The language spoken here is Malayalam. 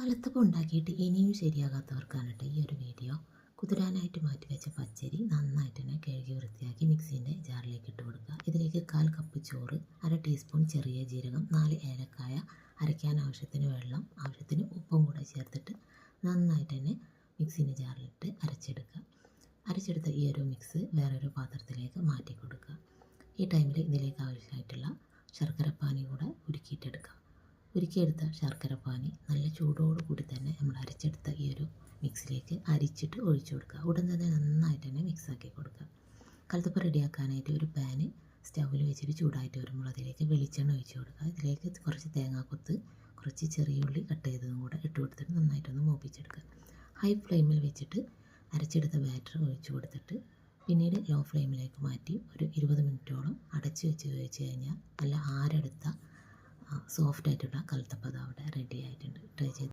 കലത്തപ്പം ഉണ്ടാക്കിയിട്ട് ഇനിയും ശരിയാകാത്തവർക്കാണ് ഈ ഒരു വീഡിയോ. കുതിരാനായിട്ട് മാറ്റി വെച്ച പച്ചരി നന്നായിട്ട് തന്നെ കഴുകി വൃത്തിയാക്കി മിക്സീന്റെ ജാറിലേക്ക് ഇട്ട് കൊടുക്കുക. ഇതിലേക്ക് കാൽ കപ്പ് ചോറ് അര ടീസ്പൂൺ ചെറിയ ജീരകം നാല് ഏലക്കായ അരയ്ക്കാൻ ആവശ്യത്തിന് വെള്ളം ആവശ്യത്തിന് ഉപ്പും കൂടെ ചേർത്തിട്ട് നന്നായിട്ട് തന്നെ മിക്സീന്റെ ജാറിലിട്ട് അരച്ചെടുക്കുക. അരച്ചെടുത്ത ഈ ഒരു മിക്സ് വേറൊരു പാത്രത്തിലേക്ക് മാറ്റി കൊടുക്കുക. ഈ ടൈമിൽ ഇതിലേക്ക് ആവശ്യമായിട്ടുള്ള ശർക്കരപ്പാനി കൂടെ ഉരുക്കിയിട്ടെടുക്കാം ഉരുക്കിയെടുത്ത ശർക്കരപ്പാനി നല്ല ചൂടോട് കൂടി തന്നെ നമ്മൾ അരച്ചെടുത്ത ഈ ഒരു മിക്സിലേക്ക് അരിച്ചിട്ട് ഒഴിച്ചു കൊടുക്കുക. ഉടൻ തന്നെ നന്നായിട്ട് തന്നെ മിക്സാക്കി കൊടുക്കുക. കലത്തപ്പം റെഡിയാക്കാനായിട്ട് ഒരു പാന് സ്റ്റൗവിൽ വെച്ചിട്ട് ചൂടായിട്ട് വരുമ്പോൾ അതിലേക്ക് വെളിച്ചെണ്ണ ഒഴിച്ചു കൊടുക്കുക. ഇതിലേക്ക് കുറച്ച് തേങ്ങാക്കൊത്ത് കുറച്ച് ചെറിയ ഉള്ളി കട്ട് ചെയ്തതും കൂടെ ഇട്ട് കൊടുത്തിട്ട് നന്നായിട്ടൊന്ന് മൂപ്പിച്ചെടുക്കുക. ഹൈ ഫ്ലെയിമിൽ വെച്ചിട്ട് അരച്ചെടുത്ത ബാറ്റർ ഒഴിച്ചു കൊടുത്തിട്ട് പിന്നീട് ലോ ഫ്ലെയിമിലേക്ക് മാറ്റി ഒരു ഇരുപത് മിനിറ്റോളം അടച്ച് വെച്ച് വേവിച്ച് കഴിഞ്ഞാൽ നല്ല ആരെടുത്ത സോഫ്റ്റ് ആയിട്ടുള്ള കലത്തപ്പം അവിടെ റെഡി ആയിട്ടുണ്ട്. ട്രൈ ചെയ്ത്